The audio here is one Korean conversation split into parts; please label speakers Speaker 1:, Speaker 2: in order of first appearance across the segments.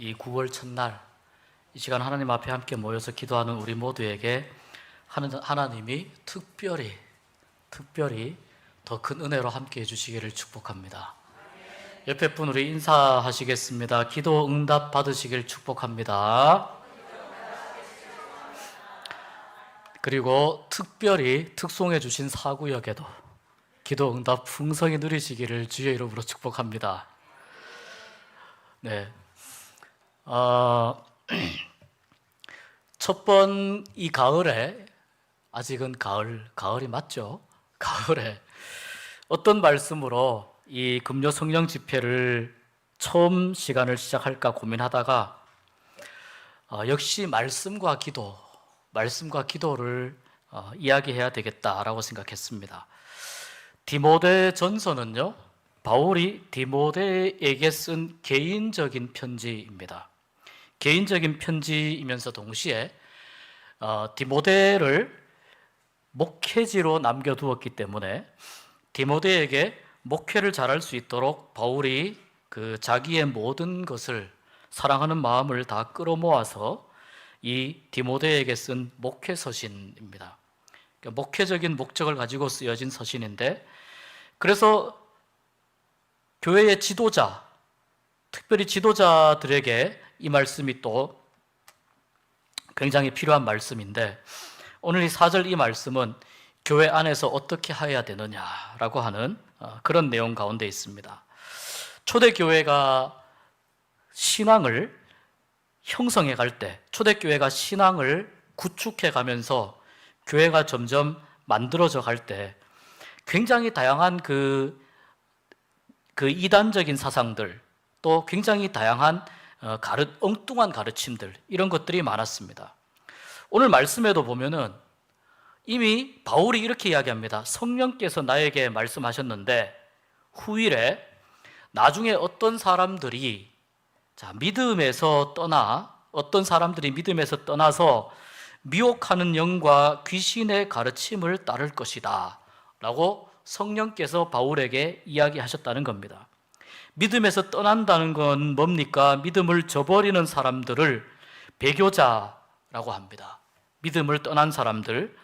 Speaker 1: 이 9월 첫날 이 시간 하나님 앞에 함께 모여서 기도하는 우리 모두에게 하나님이 특별히 특별히 더 큰 은혜로 함께 해주시기를 축복합니다. 옆에 분 우리 인사하시겠습니다. 기도 응답 받으시길 축복합니다. 그리고 특별히 특송해 주신 사구역에도 기도 응답 풍성히 누리시기를 주의 이름으로 축복합니다. 네. 어, 첫번 이 가을에 아직은 가을 가을이 맞죠? 가을에 어떤 말씀으로 이 금요 성령 집회를 처음 시간을 시작할까 고민하다가 어, 역시 말씀과 기도, 말씀과 기도를 어, 이야기해야 되겠다라고 생각했습니다. 디모데 전서는요, 바울이 디모데에게 쓴 개인적인 편지입니다. 개인적인 편지이면서 동시에 어, 디모데를 목회지로 남겨두었기 때문에 디모데에게 목회를 잘할 수 있도록 바울이 그 자기의 모든 것을 사랑하는 마음을 다 끌어모아서 이 디모데에게 쓴 목회 서신입니다. 그러니까 목회적인 목적을 가지고 쓰여진 서신인데 그래서 교회의 지도자, 특별히 지도자들에게 이 말씀이 또 굉장히 필요한 말씀인데 오늘 이 4절 이 말씀은 교회 안에서 어떻게 해야 되느냐라고 하는 어, 그런 내용 가운데 있습니다. 초대교회가 신앙을 형성해 갈 때, 초대교회가 신앙을 구축해 가면서 교회가 점점 만들어져 갈 때 굉장히 다양한 그, 그 이단적인 사상들 또 굉장히 다양한 어, 가르, 엉뚱한 가르침들 이런 것들이 많았습니다. 오늘 말씀에도 보면은 이미 바울이 이렇게 이야기합니다. 성령께서 나에게 말씀하셨는데 후일에 나중에 어떤 사람들이 자, 믿음에서 떠나 어떤 사람들이 믿음에서 떠나서 미혹하는 영과 귀신의 가르침을 따를 것이다. 라고 성령께서 바울에게 이야기하셨다는 겁니다. 믿음에서 떠난다는 건 뭡니까? 믿음을 저버리는 사람들을 배교자라고 합니다. 믿음을 떠난 사람들,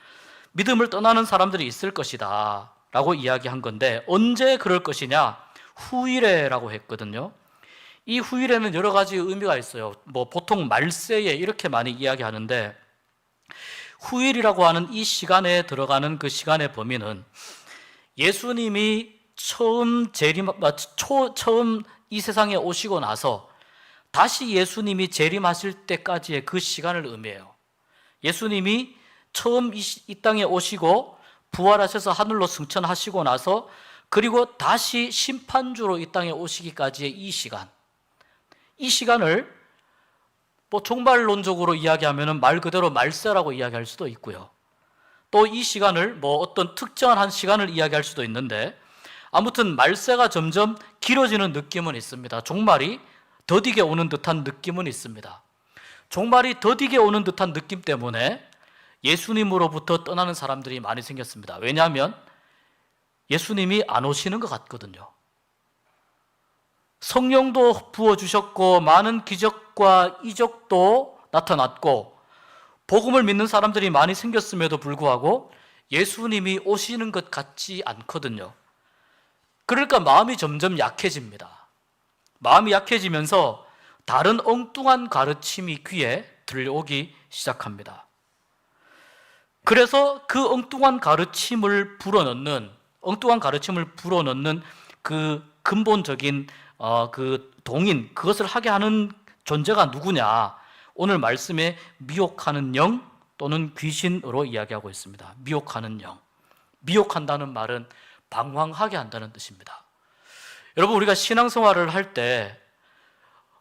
Speaker 1: 믿음을 떠나는 사람들이 있을 것이다. 라고 이야기한 건데, 언제 그럴 것이냐? 후일에라고 했거든요. 이 후일에는 여러 가지 의미가 있어요. 뭐 보통 말세에 이렇게 많이 이야기하는데, 후일이라고 하는 이 시간에 들어가는 그 시간의 범위는 예수님이 처음 재림, 아, 초, 처음 이 세상에 오시고 나서 다시 예수님이 재림하실 때까지의 그 시간을 의미해요. 예수님이 처음 이, 땅에 오시고 부활하셔서 하늘로 승천하시고 나서 그리고 다시 심판주로 이 땅에 오시기까지의 이 시간. 이 시간을 뭐 종말론적으로 이야기하면 말 그대로 말세라고 이야기할 수도 있고요. 또 이 시간을 뭐 어떤 특정한 한 시간을 이야기할 수도 있는데 아무튼 말세가 점점 길어지는 느낌은 있습니다. 종말이 더디게 오는 듯한 느낌은 있습니다. 종말이 더디게 오는 듯한 느낌 때문에 예수님으로부터 떠나는 사람들이 많이 생겼습니다. 왜냐하면 예수님이 안 오시는 것 같거든요. 성령도 부어주셨고, 많은 기적과 이적도 나타났고, 복음을 믿는 사람들이 많이 생겼음에도 불구하고 예수님이 오시는 것 같지 않거든요. 그러니까 마음이 점점 약해집니다. 마음이 약해지면서 다른 엉뚱한 가르침이 귀에 들려오기 시작합니다. 그래서 그 엉뚱한 가르침을 불어넣는 엉뚱한 가르침을 불어넣는 그 근본적인 어, 그 동인 그것을 하게 하는 존재가 누구냐? 오늘 말씀에 미혹하는 영 또는 귀신으로 이야기하고 있습니다. 미혹하는 영. 미혹한다는 말은 방황하게 한다는 뜻입니다. 여러분 우리가 신앙생활을 할 때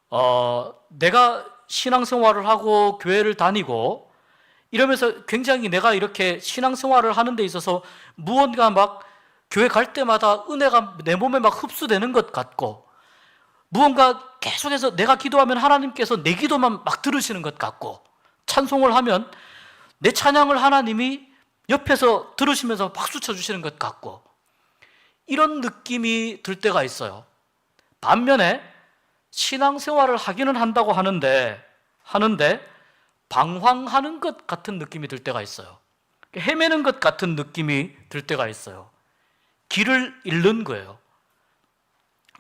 Speaker 1: 어, 내가 신앙생활을 하고 교회를 다니고 이러면서 굉장히 내가 이렇게 신앙생활을 하는 데 있어서 무언가 막 교회 갈 때마다 은혜가 내 몸에 막 흡수되는 것 같고 무언가 계속해서 내가 기도하면 하나님께서 내 기도만 막 들으시는 것 같고 찬송을 하면 내 찬양을 하나님이 옆에서 들으시면서 박수 쳐주시는 것 같고 이런 느낌이 들 때가 있어요. 반면에 신앙생활을 하기는 한다고 하는데 하는데 방황하는 것 같은 느낌이 들 때가 있어요. 헤매는 것 같은 느낌이 들 때가 있어요. 길을 잃는 거예요.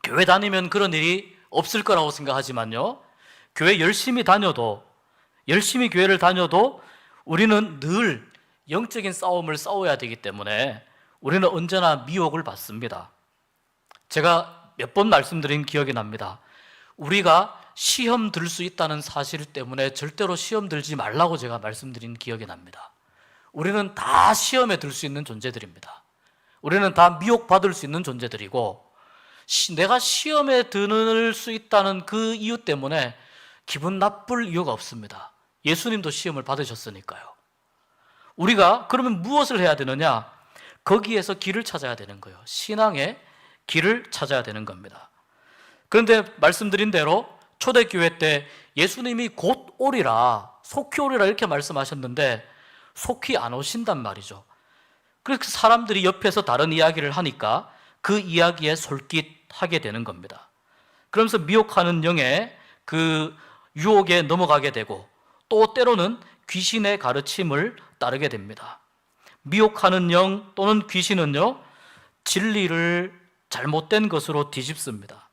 Speaker 1: 교회 다니면 그런 일이 없을 거라고 생각하지만요. 교회 열심히 다녀도 열심히 교회를 다녀도 우리는 늘 영적인 싸움을 싸워야 되기 때문에 우리는 언제나 미혹을 받습니다. 제가 몇 번 말씀드린 기억이 납니다. 우리가 시험 들 수 있다는 사실 때문에 절대로 시험 들지 말라고 제가 말씀드린 기억이 납니다. 우리는 다 시험에 들 수 있는 존재들입니다. 우리는 다 미혹 받을 수 있는 존재들이고 시- 내가 시험에 들수 있다는 그 이유 때문에 기분 나쁠 이유가 없습니다. 예수님도 시험을 받으셨으니까요. 우리가 그러면 무엇을 해야 되느냐? 거기에서 길을 찾아야 되는 거예요. 신앙의 길을 찾아야 되는 겁니다. 그런데 말씀드린 대로 초대교회 때 예수님이 곧 오리라, 속히 오리라 이렇게 말씀하셨는데 속히 안 오신단 말이죠. 그래서 그 사람들이 옆에서 다른 이야기를 하니까 그 이야기에 솔깃하게 되는 겁니다. 그러면서 미혹하는 영의 그 유혹에 넘어가게 되고 또 때로는 귀신의 가르침을 따르게 됩니다. 미혹하는 영 또는 귀신은요, 진리를 잘못된 것으로 뒤집습니다.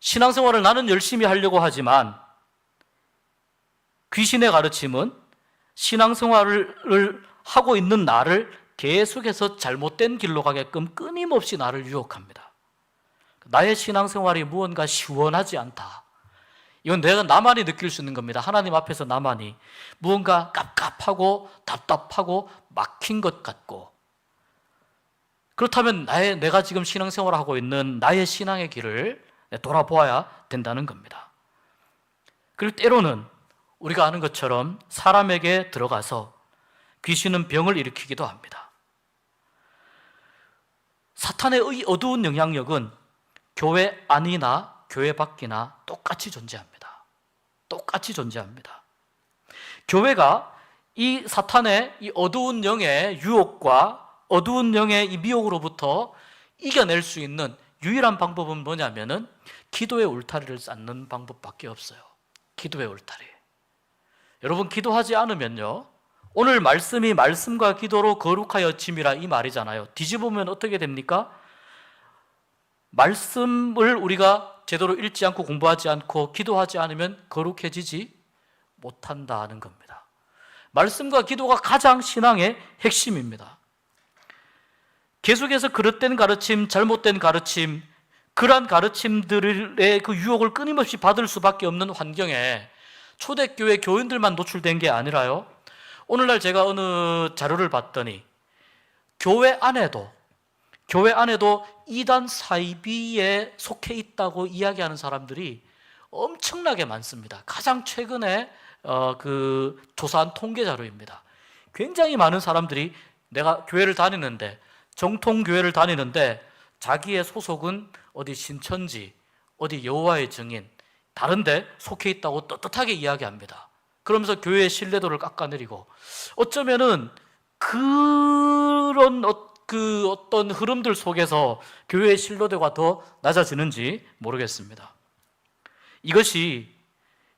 Speaker 1: 신앙생활을 나는 열심히 하려고 하지만 귀신의 가르침은 신앙생활을 하고 있는 나를 계속해서 잘못된 길로 가게끔 끊임없이 나를 유혹합니다. 나의 신앙생활이 무언가 시원하지 않다. 이건 내가 나만이 느낄 수 있는 겁니다. 하나님 앞에서 나만이 무언가 깝깝하고 답답하고 막힌 것 같고 그렇다면 나의 내가 지금 신앙생활을 하고 있는 나의 신앙의 길을 돌아보아야 된다는 겁니다. 그리고 때로는 우리가 아는 것처럼 사람에게 들어가서 귀신은 병을 일으키기도 합니다. 사탄의 의 어두운 영향력은 교회 안이나 교회 밖이나 똑같이 존재합니다. 똑같이 존재합니다. 교회가 이 사탄의 이 어두운 영의 유혹과 어두운 영의 이 미혹으로부터 이겨낼 수 있는 유일한 방법은 뭐냐면은 기도의 울타리를 쌓는 방법밖에 없어요. 기도의 울타리. 여러분 기도하지 않으면요. 오늘 말씀이 말씀과 기도로 거룩하여 짐이라 이 말이잖아요. 뒤집으면 어떻게 됩니까? 말씀을 우리가 제대로 읽지 않고 공부하지 않고 기도하지 않으면 거룩해지지 못한다는 겁니다. 말씀과 기도가 가장 신앙의 핵심입니다. 계속해서 그릇된 가르침, 잘못된 가르침, 그러한 가르침들의 그 유혹을 끊임없이 받을 수밖에 없는 환경에 초대교회 교인들만 노출된 게 아니라요. 오늘날 제가 어느 자료를 봤더니 교회 안에도 교회 안에도 이단 사이비에 속해 있다고 이야기하는 사람들이 엄청나게 많습니다. 가장 최근에 어, 그 조사한 통계 자료입니다. 굉장히 많은 사람들이 내가 교회를 다니는데 정통 교회를 다니는데 자기의 소속은 어디 신천지, 어디 여호와의 증인, 다른데 속해 있다고 떳떳하게 이야기합니다. 그러면서 교회의 신뢰도를 깎아내리고 어쩌면은 그런 어, 그 어떤 흐름들 속에서 교회의 신뢰도가 더 낮아지는지 모르겠습니다. 이것이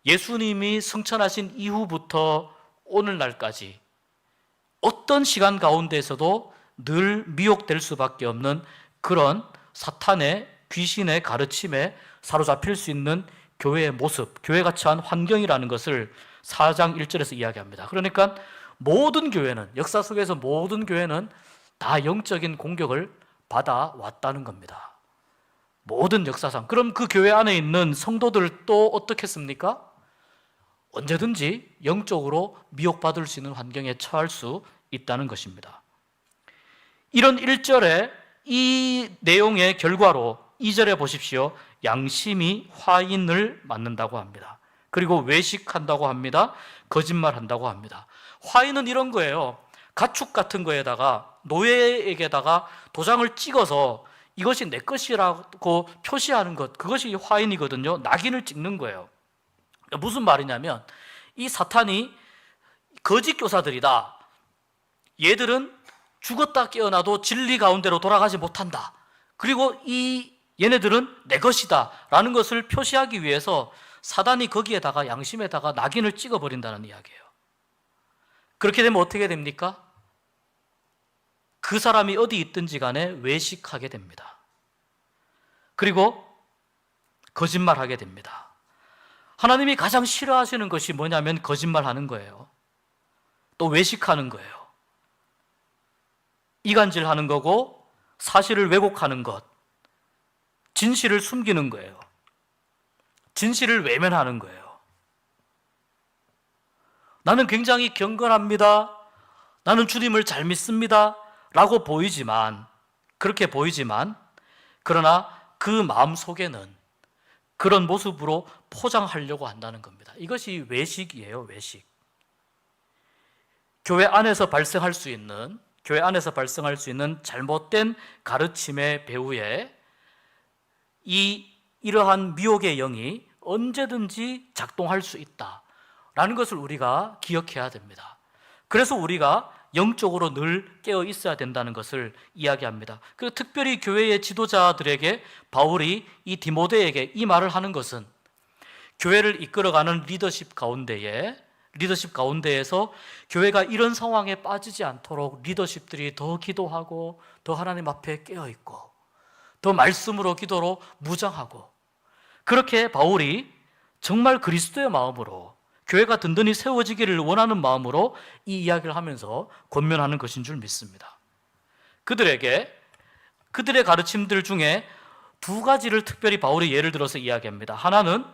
Speaker 1: 예수님이 승천하신 이후부터 오늘날까지 어떤 시간 가운데에서도 늘 미혹될 수밖에 없는 그런 사탄의 귀신의 가르침에 사로잡힐 수 있는 교회의 모습, 교회가 처한 환경이라는 것을 4장 1절에서 이야기합니다. 그러니까 모든 교회는 역사 속에서 모든 교회는 다 영적인 공격을 받아 왔다는 겁니다. 모든 역사상. 그럼 그 교회 안에 있는 성도들도 어떻겠습니까? 언제든지 영적으로 미혹받을 수 있는 환경에 처할 수 있다는 것입니다. 이런 1절에 이 내용의 결과로 2절에 보십시오. 양심이 화인을 맞는다고 합니다. 그리고 외식한다고 합니다. 거짓말한다고 합니다. 화인은 이런 거예요. 가축 같은 거에다가 노예에게다가 도장을 찍어서 이것이 내 것이라고 표시하는 것 그것이 화인이거든요. 낙인을 찍는 거예요. 무슨 말이냐면 이 사탄이 거짓 교사들이다. 얘들은 죽었다 깨어나도 진리 가운데로 돌아가지 못한다. 그리고 이 얘네들은 내 것이다 라는 것을 표시하기 위해서 사단이 거기에다가 양심에다가 낙인을 찍어버린다는 이야기예요. 그렇게 되면 어떻게 됩니까? 그 사람이 어디 있든지 간에 외식하게 됩니다. 그리고 거짓말하게 됩니다. 하나님이 가장 싫어하시는 것이 뭐냐면 거짓말하는 거예요. 또 외식하는 거예요. 이간질하는 거고 사실을 왜곡하는 것, 진실을 숨기는 거예요. 진실을 외면하는 거예요. 나는 굉장히 경건합니다. 나는 주님을 잘 믿습니다. 라고 보이지만, 그렇게 보이지만, 그러나 그 마음 속에는 그런 모습으로 포장하려고 한다는 겁니다. 이것이 외식이에요, 외식. 교회 안에서 발생할 수 있는, 교회 안에서 발생할 수 있는 잘못된 가르침의 배후에 이 이러한 미혹의 영이 언제든지 작동할 수 있다 라는 것을 우리가 기억해야 됩니다. 그래서 우리가 영적으로 늘 깨어 있어야 된다는 것을 이야기합니다. 그리고 특별히 교회의 지도자들에게 바울이 이 디모데에게 이 말을 하는 것은 교회를 이끌어가는 리더십 가운데에 리더십 가운데에서 교회가 이런 상황에 빠지지 않도록 리더십들이 더 기도하고 더 하나님 앞에 깨어 있고 더 말씀으로 기도로 무장하고 그렇게 바울이 정말 그리스도의 마음으로 교회가 든든히 세워지기를 원하는 마음으로 이 이야기를 하면서 권면하는 것인 줄 믿습니다. 그들에게 그들의 가르침들 중에 두 가지를 특별히 바울이 예를 들어서 이야기합니다. 하나는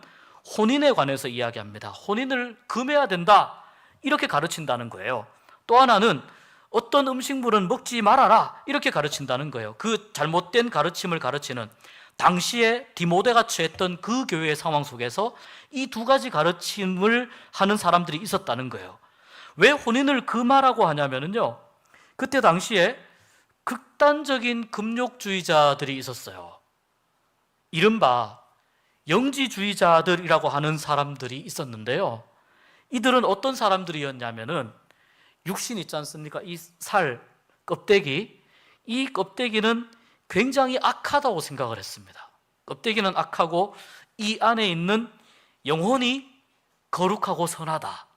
Speaker 1: 혼인에 관해서 이야기합니다. 혼인을 금해야 된다. 이렇게 가르친다는 거예요. 또 하나는 어떤 음식물은 먹지 말아라. 이렇게 가르친다는 거예요. 그 잘못된 가르침을 가르치는 당시에 디모데가 처했던 그 교회의 상황 속에서 이 두 가지 가르침을 하는 사람들이 있었다는 거예요. 왜 혼인을 금하라고 하냐면요. 그때 당시에 극단적인 금욕주의자들이 있었어요. 이른바 영지주의자들이라고 하는 사람들이 있었는데요. 이들은 어떤 사람들이었냐면은 육신 있지 않습니까? 이 살, 껍데기. 이 껍데기는 굉장히 악하다고 생각을 했습니다. 껍데기는 악하고 이 안에 있는 영혼이 거룩하고 선하다.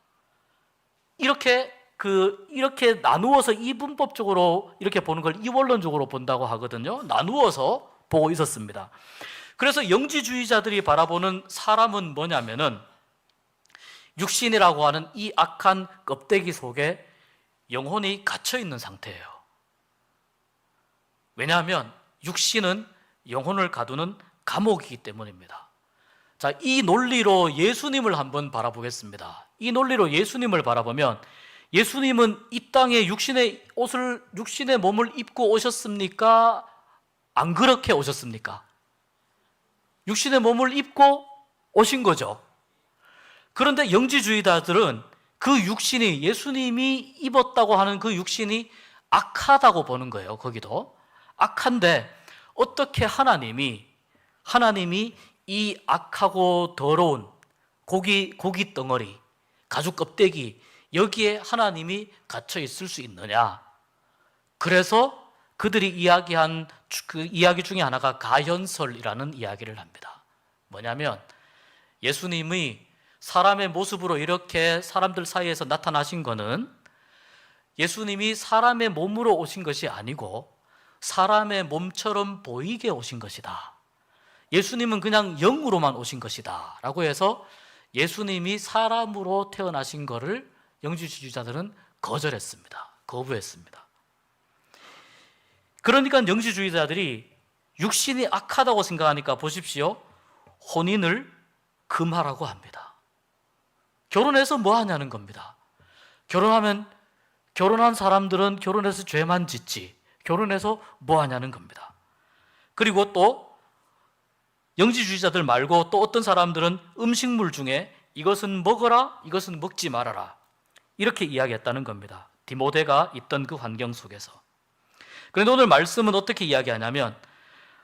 Speaker 1: 이렇게 그 이렇게 나누어서 이분법적으로 이렇게 보는 걸 이원론적으로 본다고 하거든요. 나누어서 보고 있었습니다. 그래서 영지주의자들이 바라보는 사람은 뭐냐면은 육신이라고 하는 이 악한 껍데기 속에 영혼이 갇혀 있는 상태예요. 왜냐하면 육신은 영혼을 가두는 감옥이기 때문입니다. 자, 이 논리로 예수님을 한번 바라보겠습니다. 이 논리로 예수님을 바라보면 예수님은 이 땅에 육신의 옷을 육신의 몸을 입고 오셨습니까? 안 그렇게 오셨습니까? 육신의 몸을 입고 오신 거죠. 그런데 영지주의자들은 그 육신이 예수님이 입었다고 하는 그 육신이 악하다고 보는 거예요. 거기도 악한데 어떻게 하나님이 하나님이 이 악하고 더러운 고기 고기 덩어리 가죽 껍데기 여기에 하나님이 갇혀 있을 수 있느냐? 그래서 그들이 이야기한 그 이야기 중에 하나가 가현설이라는 이야기를 합니다. 뭐냐면 예수님이 사람의 모습으로 이렇게 사람들 사이에서 나타나신 것은 예수님이 사람의 몸으로 오신 것이 아니고 사람의 몸처럼 보이게 오신 것이다. 예수님은 그냥 영으로만 오신 것이다. 라고 해서 예수님이 사람으로 태어나신 것을 영지주의자들은 거절했습니다. 거부했습니다. 그러니까 영지주의자들이 육신이 악하다고 생각하니까 보십시오. 혼인을 금하라고 합니다. 결혼해서 뭐 하냐는 겁니다. 결혼하면 결혼한 사람들은 결혼해서 죄만 짓지. 결혼해서 뭐 하냐는 겁니다. 그리고 또 영지주의자들 말고 또 어떤 사람들은 음식물 중에 이것은 먹어라, 이것은 먹지 말아라. 이렇게 이야기했다는 겁니다. 디모데가 있던 그 환경 속에서. 그런데 오늘 말씀은 어떻게 이야기하냐면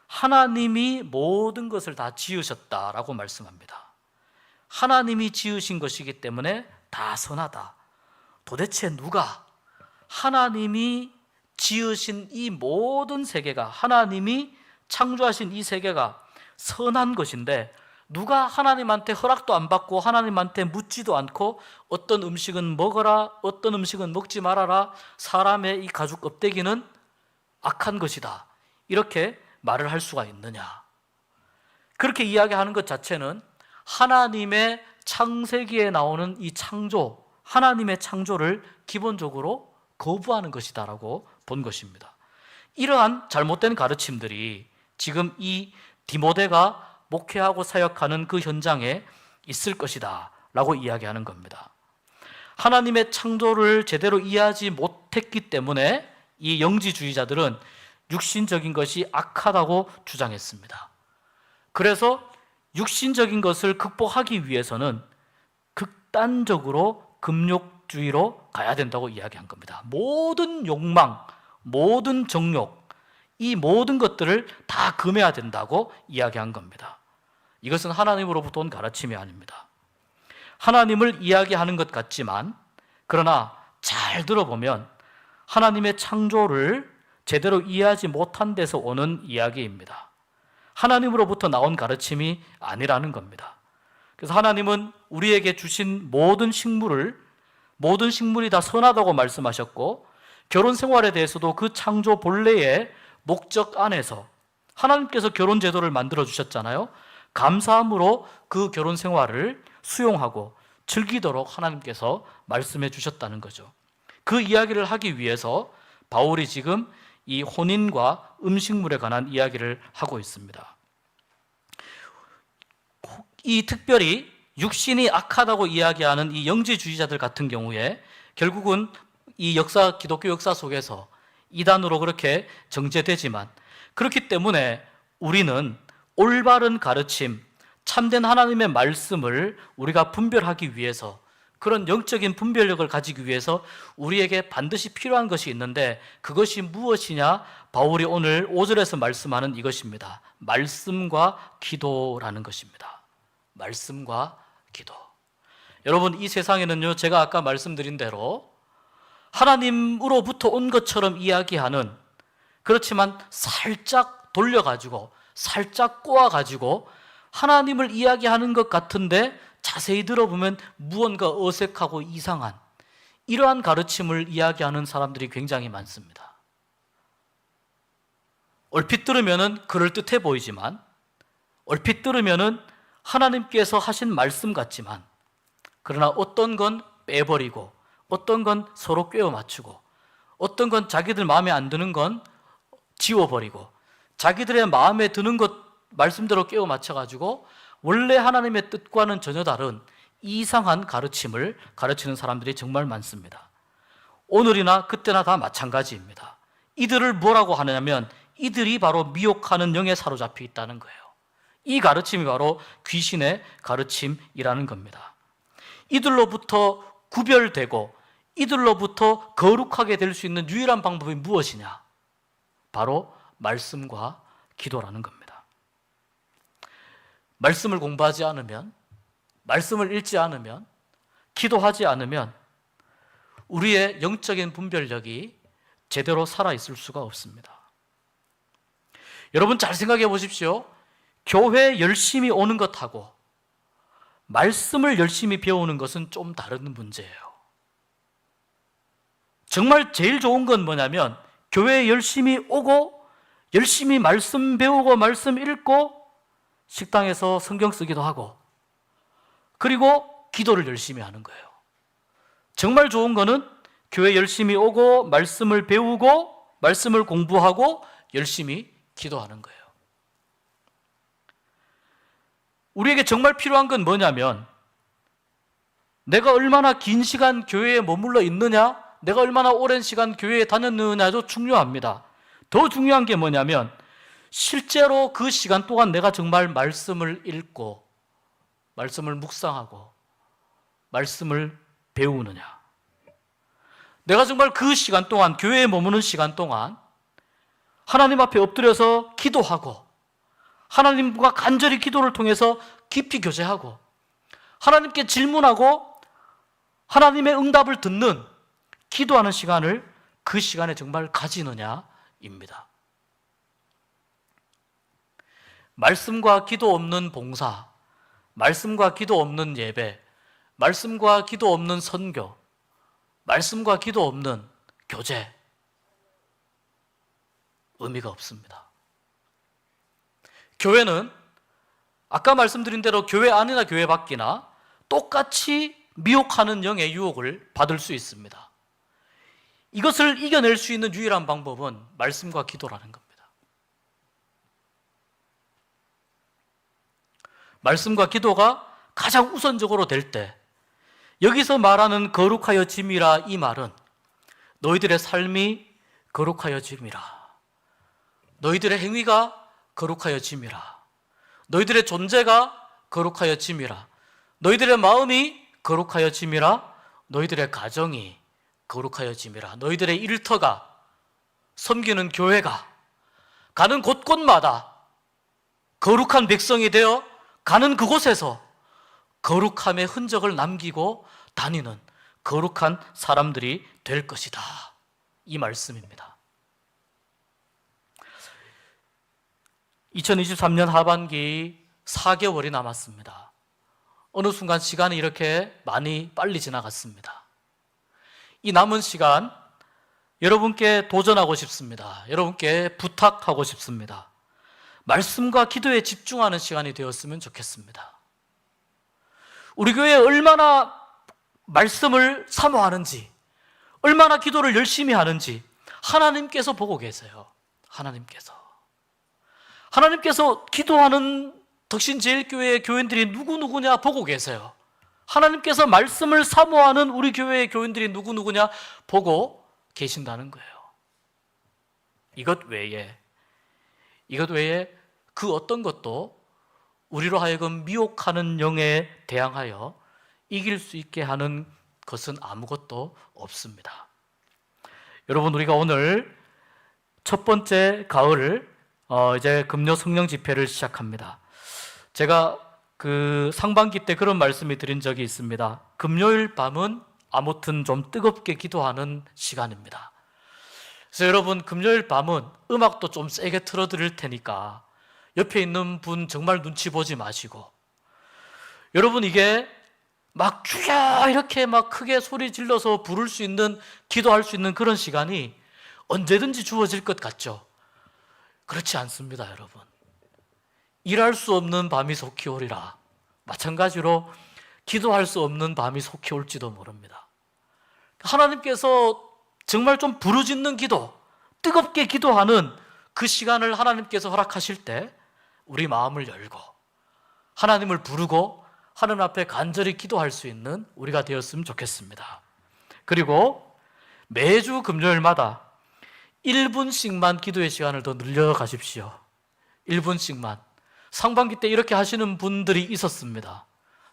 Speaker 1: 하나님이 모든 것을 다 지으셨다라고 말씀합니다. 하나님이 지으신 것이기 때문에 다 선하다. 도대체 누가 하나님이 지으신 이 모든 세계가 하나님이 창조하신 이 세계가 선한 것인데 누가 하나님한테 허락도 안 받고 하나님한테 묻지도 않고 어떤 음식은 먹어라 어떤 음식은 먹지 말아라 사람의 이 가죽 껍데기는 악한 것이다. 이렇게 말을 할 수가 있느냐? 그렇게 이야기하는 것 자체는 하나님의 창세기에 나오는 이 창조 하나님의 창조를 기본적으로 거부하는 것이다라고 본 것입니다 이러한 잘못된 가르침들이 지금 이 디모데가 목회하고 사역하는 그 현장에 있을 것이다 라고 이야기하는 겁니다. 하나님의 창조를 제대로 이해하지 못했기 때문에 이 영지주의자들은 육신적인 것이 악하다고 주장했습니다. 그래서 육신적인 것을 극복하기 위해서는 극단적으로 금욕주의로 가야 된다고 이야기한 겁니다. 모든 욕망, 모든 정욕, 이 모든 것들을 다 금해야 된다고 이야기한 겁니다. 이것은 하나님으로부터 온 가르침이 아닙니다. 하나님을 이야기하는 것 같지만 그러나 잘 들어보면 하나님의 창조를 제대로 이해하지 못한 데서 오는 이야기입니다. 하나님으로부터 나온 가르침이 아니라는 겁니다. 그래서 하나님은 우리에게 주신 모든 식물을 모든 식물이 다 선하다고 말씀하셨고 결혼 생활에 대해서도 그 창조 본래의 목적 안에서 하나님께서 결혼 제도를 만들어 주셨잖아요. 감사함으로 그 결혼 생활을 수용하고 즐기도록 하나님께서 말씀해 주셨다는 거죠. 그 이야기를 하기 위해서 바울이 지금 이 혼인과 음식물에 관한 이야기를 하고 있습니다. 이 특별히 육신이 악하다고 이야기하는 이 영지주의자들 같은 경우에 결국은 이 역사 기독교 역사 속에서 이단으로 그렇게 정제되지만 그렇기 때문에 우리는 올바른 가르침, 참된 하나님의 말씀을 우리가 분별하기 위해서 그런 영적인 분별력을 가지기 위해서 우리에게 반드시 필요한 것이 있는데 그것이 무엇이냐? 바울이 오늘 5절에서 말씀하는 이것입니다. 말씀과 기도라는 것입니다. 말씀과 기도. 여러분, 이 세상에는요, 제가 아까 말씀드린 대로 하나님으로부터 온 것처럼 이야기하는 그렇지만 살짝 돌려가지고 살짝 꼬아가지고 하나님을 이야기하는 것 같은데 자세히 들어보면 무언가 어색하고 이상한 이러한 가르침을 이야기하는 사람들이 굉장히 많습니다. 얼핏 들으면은 그럴듯해 보이지만 얼핏 들으면은 하나님께서 하신 말씀 같지만 그러나 어떤 건 빼버리고 어떤 건 서로 꿰어 맞추고 어떤 건 자기들 마음에 안 드는 건 지워버리고 자기들의 마음에 드는 것 말씀대로 깨워 맞춰가지고 원래 하나님의 뜻과는 전혀 다른 이상한 가르침을 가르치는 사람들이 정말 많습니다. 오늘이나 그때나 다 마찬가지입니다. 이들을 뭐라고 하느냐면 이들이 바로 미혹하는 영에 사로잡혀 있다는 거예요. 이 가르침이 바로 귀신의 가르침이라는 겁니다. 이들로부터 구별되고 이들로부터 거룩하게 될 수 있는 유일한 방법이 무엇이냐? 바로 말씀과 기도라는 겁니다. 말씀을 공부하지 않으면, 말씀을 읽지 않으면, 기도하지 않으면 우리의 영적인 분별력이 제대로 살아있을 수가 없습니다. 여러분 잘 생각해 보십시오. 교회 열심히 오는 것하고 말씀을 열심히 배우는 것은 좀 다른 문제예요. 정말 제일 좋은 건 뭐냐면 교회에 열심히 오고 열심히 말씀 배우고 말씀 읽고 식당에서 성경 쓰기도 하고 그리고 기도를 열심히 하는 거예요. 정말 좋은 거는 교회 열심히 오고 말씀을 배우고 말씀을 공부하고 열심히 기도하는 거예요. 우리에게 정말 필요한 건 뭐냐면 내가 얼마나 긴 시간 교회에 머물러 있느냐, 내가 얼마나 오랜 시간 교회에 다녔느냐도 중요합니다. 더 중요한 게 뭐냐면 실제로 그 시간 동안 내가 정말 말씀을 읽고 말씀을 묵상하고 말씀을 배우느냐. 내가 정말 그 시간 동안 교회에 머무는 시간 동안 하나님 앞에 엎드려서 기도하고 하나님과 간절히 기도를 통해서 깊이 교제하고 하나님께 질문하고 하나님의 응답을 듣는 기도하는 시간을 그 시간에 정말 가지느냐 입니다. 말씀과 기도 없는 봉사, 말씀과 기도 없는 예배, 말씀과 기도 없는 선교, 말씀과 기도 없는 교제, 의미가 없습니다. 교회는 아까 말씀드린 대로 교회 안이나 교회 밖이나 똑같이 미혹하는 영의 유혹을 받을 수 있습니다. 이것을 이겨낼 수 있는 유일한 방법은 말씀과 기도라는 겁니다. 말씀과 기도가 가장 우선적으로 될 때, 여기서 말하는 거룩하여 짐이라 이 말은 너희들의 삶이 거룩하여 짐이라. 너희들의 행위가 거룩하여 짐이라. 너희들의 존재가 거룩하여 짐이라. 너희들의 마음이 거룩하여 짐이라. 너희들의 가정이 거룩하여짐이라. 너희들의 일터가 섬기는 교회가 가는 곳곳마다 거룩한 백성이 되어 가는 그곳에서 거룩함의 흔적을 남기고 다니는 거룩한 사람들이 될 것이다. 이 말씀입니다. 2023년 하반기 4개월이 남았습니다. 어느 순간 시간이 이렇게 많이 빨리 지나갔습니다. 이 남은 시간 여러분께 도전하고 싶습니다. 여러분께 부탁하고 싶습니다. 말씀과 기도에 집중하는 시간이 되었으면 좋겠습니다. 우리 교회 얼마나 말씀을 사모하는지, 얼마나 기도를 열심히 하는지 하나님께서 보고 계세요. 하나님께서. 하나님께서 기도하는 덕신제일교회 교인들이 누구누구냐 보고 계세요. 하나님께서 말씀을 사모하는 우리 교회의 교인들이 누구누구냐 보고 계신다는 거예요. 이것 외에, 이것 외에 그 어떤 것도 우리로 하여금 미혹하는 영에 대항하여 이길 수 있게 하는 것은 아무것도 없습니다. 여러분, 우리가 오늘 첫 번째 가을 어, 이제 금요 성령 집회를 시작합니다. 제가 그 상반기 때 그런 말씀이 드린 적이 있습니다. 금요일 밤은 아무튼 좀 뜨겁게 기도하는 시간입니다. 그래서 여러분 금요일 밤은 음악도 좀 세게 틀어드릴 테니까 옆에 있는 분 정말 눈치 보지 마시고 여러분 이게 막 주야 이렇게 막 크게 소리 질러서 부를 수 있는 기도할 수 있는 그런 시간이 언제든지 주어질 것 같죠? 그렇지 않습니다, 여러분. 일할 수 없는 밤이 속히 오리라. 마찬가지로 기도할 수 없는 밤이 속히 올지도 모릅니다. 하나님께서 정말 좀 부르짖는 기도, 뜨겁게 기도하는 그 시간을 하나님께서 허락하실 때 우리 마음을 열고 하나님을 부르고 하나님 앞에 간절히 기도할 수 있는 우리가 되었으면 좋겠습니다. 그리고 매주 금요일마다 1분씩만 기도의 시간을 더 늘려 가십시오. 1분씩만. 상반기 때 이렇게 하시는 분들이 있었습니다.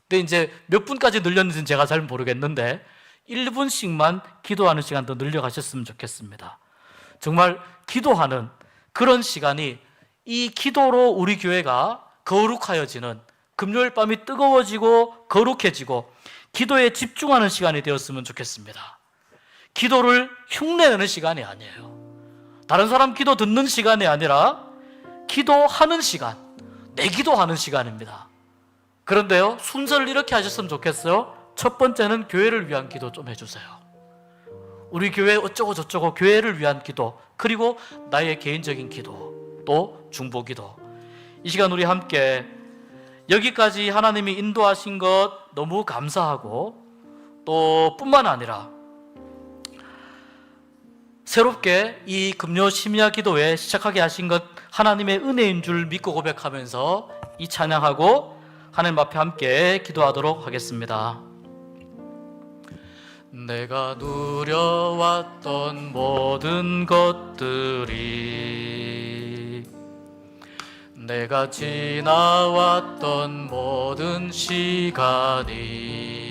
Speaker 1: 근데 이제 몇 분까지 늘렸는지는 제가 잘 모르겠는데 1분씩만 기도하는 시간 더 늘려 가셨으면 좋겠습니다. 정말 기도하는 그런 시간이 이 기도로 우리 교회가 거룩하여지는 금요일 밤이 뜨거워지고 거룩해지고 기도에 집중하는 시간이 되었으면 좋겠습니다. 기도를 흉내내는 시간이 아니에요. 다른 사람 기도 듣는 시간이 아니라 기도하는 시간, 내 기도 하는 시간입니다. 그런데요, 순서를 이렇게 하셨으면 좋겠어요. 첫 번째는 교회를 위한 기도 좀 해주세요. 우리 교회 어쩌고 저쩌고 교회를 위한 기도, 그리고 나의 개인적인 기도, 또 중보 기도. 이 시간 우리 함께 여기까지 하나님이 인도하신 것 너무 감사하고 또 뿐만 아니라 새롭게 이 금요 심야 기도회 시작하게 하신 것 하나님의 은혜인 줄 믿고 고백하면서 이 찬양하고 하나님 앞에 함께 기도하도록 하겠습니다. 내가 누려왔던 모든 것들이 내가 지나왔던 모든 시간이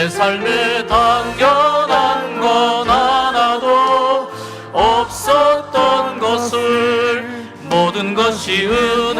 Speaker 1: 내 삶에 당연한 건 하나도 없었던 것을 모든 것이 은혜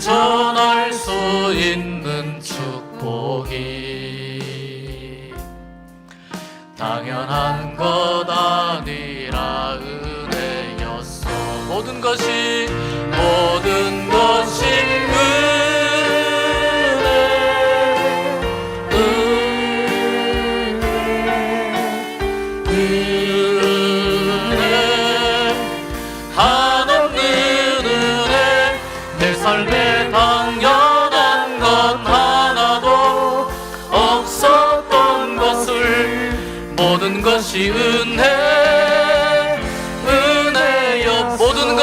Speaker 1: 전할 수 있는 축복이 당연한 것 아니라 은혜였어 모든 것이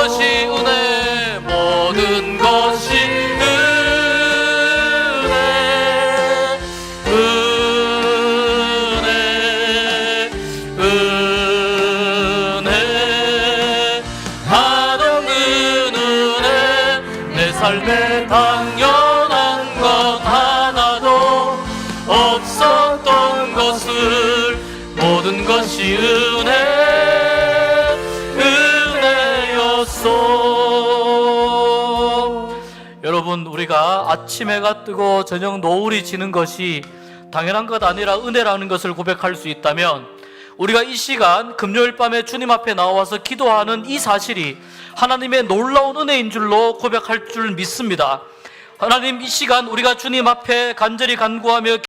Speaker 1: 은혜 아침 해가 뜨고 저녁 노을이 지는 것이 당연한 것 아니라 은혜라는 것을 고백할 수 있다면 우리가 이 시간 금요일 밤에 주님 앞에 나와서 기도하는 이 사실이 하나님의 놀라운 은혜인 줄로 고백할 줄 믿습니다. 하나님 이 시간 우리가 주님 앞에 간절히 간구하며